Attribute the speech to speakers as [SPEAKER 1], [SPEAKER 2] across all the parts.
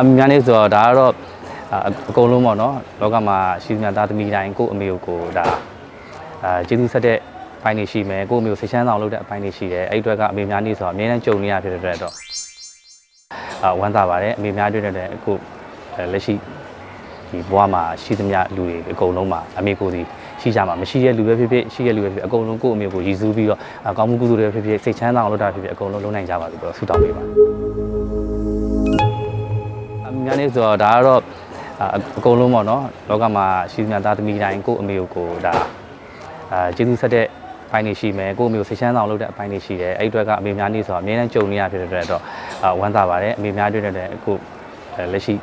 [SPEAKER 1] အများနေဆိုတော့ဒါကတော့အာအကုန်လုံးပေါ့နော်လောကမှာရှိသမျှသားသမီးတိုင်းကိုယ့်အမေကိုကိုယ်ဒါအာကျေးဇူးဆက်တဲ့ပိုင်းတွေရှိမယ်ကိုယ့်အမေကိုစိတ်ချမ်းသာအောင်လုပ်တဲ့အပိုင်းတွေရှိတယ်အဲ့ဒီအတွက်ကအမေများနေဆိုတော့အများနဲ့ကြုံနေရဖြစ်တဲ့အတွက်တော့အာဝမ်းသာပါတယ်အမေများတွေ့တဲ့အခုအဲလက်ရှိဒီဘဝမှာရှိသမျှလူတွေအကုန်လုံးမှာအမေကိုယ်စီရှိကြမှာမရှိတဲ့လူပဲဖြစ်ဖြစ်ရှိတဲ့လူပဲဖြစ်ဖြစ်အကုန်လုံးကိုယ့်အမေကိုရည်စူးပြီးတော့အာကောင်းမှုကုသိုလ်တွေပဲဖြစ်ဖြစ်စိတ်ချမ်းသာအောင်လုပ်တာဖြစ်ဖြစ်အကုန်လုံးလုပ်နိုင်ကြပါလို့ပြောဆုတောင်းပေးပါတယ်အ များနေဆိုတော့ဒါကတော့အာအကုန်လုံးပေါ့နော်လောကမှာရှိသမျှသားသမီးတိုင်းကိုယ့်အမေကိုကိုယ်ဒါအာကျေးဇူးဆက်တဲ့ပိုင်းတွေရှိမယ်ကိုယ့်အမေကိုစိတ်ချမ်းသာအောင်လုပ်တဲ့အပိုင်းတွေရှိတယ်အဲ့ဒီအတွက်ကအမေများနေဆိုတော့အများနဲ့ကြုံနေရဖြစ်တဲ့အတွက်တော့အာဝမ်းသာပါတယ်အမေများတွေ့တဲ့အခုအဲလက်ရှိ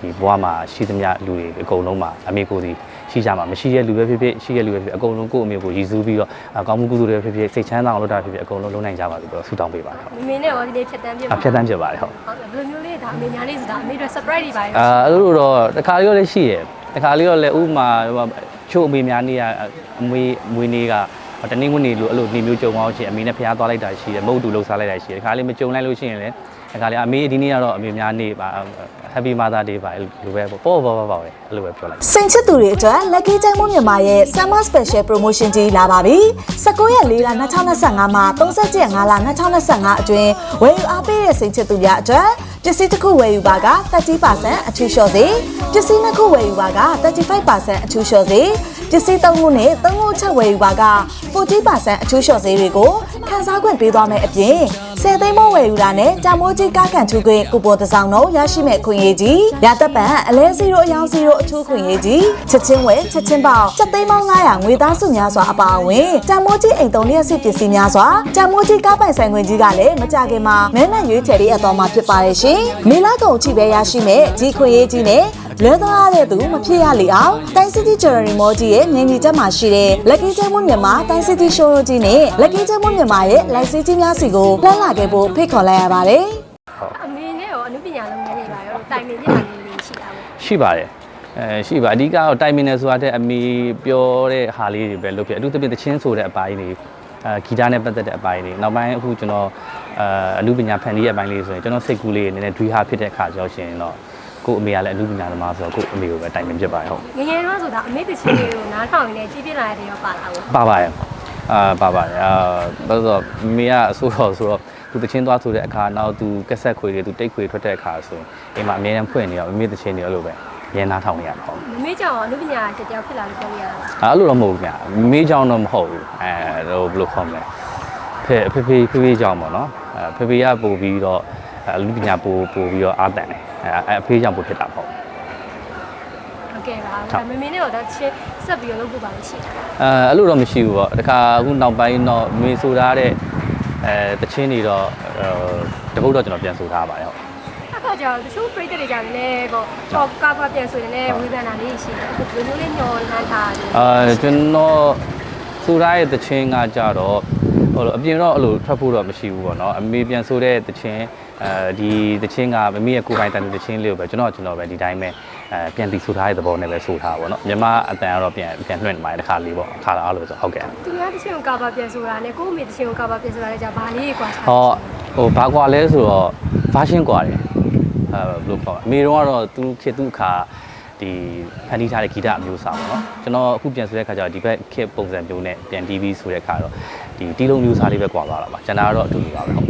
[SPEAKER 1] ဒီဘဝမှာရှိသမျှလူတွေအကုန်လုံးမှာအမေကိုယ်စီရှိကြမှာမရှိတဲ့လူပဲဖြစ်ဖြစ်ရှိတဲ့လူပဲဖြစ်ဖြစ်အကုန်လုံးကိုယ့်အမေကိုရည်စူးပြီးတော့အာကောင်းမှုကုသိုလ်တွေပဲဖြစ်ဖြစ်စိတ်ချမ်းသာအောင်လုပ်တာဖြစ်ဖြစ်အကုန်လုံးလုပ်နိုင်ကြပါလို့ပြောဆုတောင်းပေးပါတယ်ဟုတ်
[SPEAKER 2] မမေနဲ့ရောဒီနေ့ဖြတ်တန်းပြ
[SPEAKER 1] အဖြတ်တန်းဖြစ်ပါတယ်ဟုတ်
[SPEAKER 2] ဟုတ်ဘယ်လိုမျိုးလေးဒါအမေညာလေးဆိုတာအမေတို့ surprise တွေပါရော
[SPEAKER 1] အာအဲ့လိုတော့တခါလေးတော့လည်းရှိရယ်တခါလေးတော့လည်းဥပမာဟိုချို့အမေများနေရအမွေမွေးနေကတနင်္ဂနွေလိုအဲ့လိုနေမျိုးကြုံအောင်ချင်းအမေနဲ့ဖျားသွားလိုက်တာရှိတယ်မဟုတ်တူလှုပ်ရှားလိုက်တာရှိတယ်တခါလေးမကြုံလိုက်လို့ရှိရင်လည်း တခါလေးအမေဒီနေ့ကတော့အမေများနေပါ Happy Mother Day ပါအဲ့လိုပဲပေါ့ပေါ့ပေါ့ပေါ့ပေါ့ပဲအဲ့လိုပဲပြောလိုက်
[SPEAKER 3] စိန်ချစ်သူတွေအတွက် Lucky ကျိုင်းမွမြန်မာရဲ့ Summer Special Promotion ကြီးလာပါပြီ။19ရက်4လ2025မှာ30ရက်5လ2025အတွင်းဝယ်ယူအားပေးတဲ့စိန်ချစ်သူများအတွက်ပစ္စည်းတစ်ခုဝယ်ယူပါက30%အထူးလျှော့စေပစ္စည်းနှစ်ခုဝယ်ယူပါက35%အထူးလျှော့စေ ပစ္စည်းသုံးခုနဲ့သုံးခုချက်ဝယ်ယူပါက40%အထူးလျှော့စေတွေကိုခန်းစားခွင့်ပေးသွားမယ်အပြင်10သိန်းမိုးဝယ်ယူတာနဲ့တာမိုးကြီးကားကန်ထူခွင့်ကူပွန်တစ်စောင်းတော့ရရှိမဲ့ခွင့်ရေးကြီးရသက်ပံအလဲ0အယောင်0အထူးခွင့်ရေးကြီးချက်ချင်းဝယ်ချက်ချင်းပေါက်ချက်သိန်းပေါင်း900ငွေသားစုများစွာအပါအဝင်တာမိုးကြီးအိမ်သုံးလျက်စစ်ပစ္စည်းများစွာတာမိုးကြီးကားပိုင်ဆိုင်ခွင့်ကြီးကလည်းမကြခင်မှာမဲနဲ့ရွေးချယ်ရေးအတော်မှာဖြစ်ပါတယ်ရှင်မေလာကုံချိပဲရရှိမဲ့ကြီးခွင့်ရေးကြီးနဲ့ လဲသွားတဲ့သူမဖြစ်ရလေအောင်တိုင်းစီတီဂျယ်ရီမောကြီးရဲ့မြင်းကြီးချက်မှာရှိတဲ့ Lucky ကျဲမွမြန်မာတိုင်းစီတီရှိုးရိုးကြီးနဲ့ Lucky ကျဲမွမြန်မာရဲ့ live စီးကြီးများစီကိုလှမ်းလာခဲ့ဖို့ဖိတ်ခေါ်လိုက်ရပါတယ်
[SPEAKER 2] အမေနဲ့ရောအနုပညာလုပ်ငန်းတွေပါရောတိုင်ပင်နေတာလေးတွေရှိတာပေါ့
[SPEAKER 1] ရှိပါတယ်အဲရှိပါအဓိကတော့တိုင်မင်နယ်ဆိုတာတဲ့အမီပြောတဲ့ဟာလေးတွေပဲလုပ်ဖြစ်အထူးသဖြင့်တချင်းဆိုတဲ့အပိုင်းတွေအဲဂီတနဲ့ပတ်သက်တဲ့အပိုင်းတွေနောက်ပိုင်းအခုကျွန်တော်အဲအနုပညာဖန်တီးတဲ့အပိုင်းလေးဆိုရင်ကျွန်တော်စိတ်ကူးလေးနည်းနည်းဒွေးဟာဖြစ်တဲ့အခါကြောင့်ရှင်တော့ ကို့အမေကလည်းအနုပညာသမားဆိုတော့ကို့အမေကိုပဲတိုင်ပင်ဖြစ်ပါတယ်ဟုတ်
[SPEAKER 2] ငယ်ငယ်တော့ဆိုတာအမေတချင်းတွေကိုနားထောင်ရင်းနဲ့ကြီးပြလာတဲ့ရောပါလာပေါ့
[SPEAKER 1] ပါပါရဲ့အာပါပါတယ်အာဘာလို့လဲဆိုတော့မိကအဆိုးတော်ဆိုတော့သူတချင်းသွားဆိုတဲ့အခါနောက်သူကက်ဆက်ခွေတွေသူတိတ်ခွေထွက်တဲ့အခါဆိုရင်အိမ်မှာအမြဲတမ်းဖွင့်နေတော့မိတချင်းတွေအဲ့လိုပဲရင်းနာထောင်နေရမှာဟုတ်
[SPEAKER 2] မမေကြောင့်အနုပညာတစ်ကြောင်ဖြစ်လာလို့ပြောရတာ
[SPEAKER 1] အဲ့လိုတော့မဟုတ်ဘူးခင်ဗျမေးကြောင်တော့မဟုတ်ဘူးအဲဟိုဘယ်လိုခေါ်မလဲဖေဖေဖေဖေဖေကြောင်ပေါ့နော်အဲဖေဖေကပို့ပြီးတော့ အလူပညာပို့ပို့ပြီးတော့အားတန်တယ်အဲအဖေကြောင်ပို့ဖြစ်တာပေါ့
[SPEAKER 2] ဟုတ်ကဲ့ပါဒါမမေနဲ့ရောဒါချင်းဆက်ပြီးလုပ်ဖို့ပါလို့ရှိတာ
[SPEAKER 1] အဲအဲ့လိုတော့မရှိဘူးပေါ့တခါအခုနောက်ပိုင်းတော့မေဆိုထားတဲ့အဲတချင်းတွေတော့တပုတ်တော့ကျွန်တော်ပြန်ဆိုထားပါတယ်ဟုတ်
[SPEAKER 2] အခါကျတော့တချို့ပြိတ္တတွေကြောင့်လည်းပေါ့ချောကာကွာပြန်ဆိုရင်လည်းဝေဒနာလေးရှိတယ်ဒီလိုလေးညှော်လန်းထားတယ်
[SPEAKER 1] အာကျွန်တော် ဆိုထားတဲ့တချင်းကကြတော့ဟိုလိုအပြင်တော့အဲ့လိုထွက်ဖို့တော့မရှိဘူးပေါ့နော်အမေပြန်ဆိုတဲ့တချင်းအဲဒီတချင်းကမမေရဲ့ကိုယ်ပိုင်တန်တဲ့တချင်းလေးကိုပဲကျွန်တော်ကျွန်တော်ပဲဒီတိုင်းပဲအဲပြန်ပြီးဆိုထားတဲ့သဘောနဲ့ပဲဆိုထားပါပေါ့နော်မြန်မာအတန်ကတော့ပြန်ပြန်လွှင့်နေပါတယ်တစ်ခါလေးပေါ့အခါအားလို့ဆိုဟုတ်ကဲ့
[SPEAKER 2] သူများတစ်ချင်းကိုကာဗာပြန်ဆိုတာနဲ့ကိုယ့်အမေတစ်ချင်းကိုကာဗာပြန်ဆိုတာလည်းじゃဘာလေးကွာချာ
[SPEAKER 1] ဟောဟိုဘာကွာလဲဆိုတော့ version ကွာတယ်အဲဘယ်လိုခေါ်အမေတော့ကတော့သူခေတ်သူအခါ ဒီဖန်တီးထားတဲ့ဂီတအမျိုးအစားပေါ့နော်ကျွန်တော်အခုပြန်ဆိုတဲ့ခါကျတော့ဒီဘက်ခေတ်ပုံစံမျိုးနဲ့ပြန်တီးပြီးဆိုတဲ့ခါတော့ဒီတီးလုံးမျိုးစားလေးပဲကွာသွားတာပါကျွန်တော်ကတော့အတူတူပါပဲဟုတ်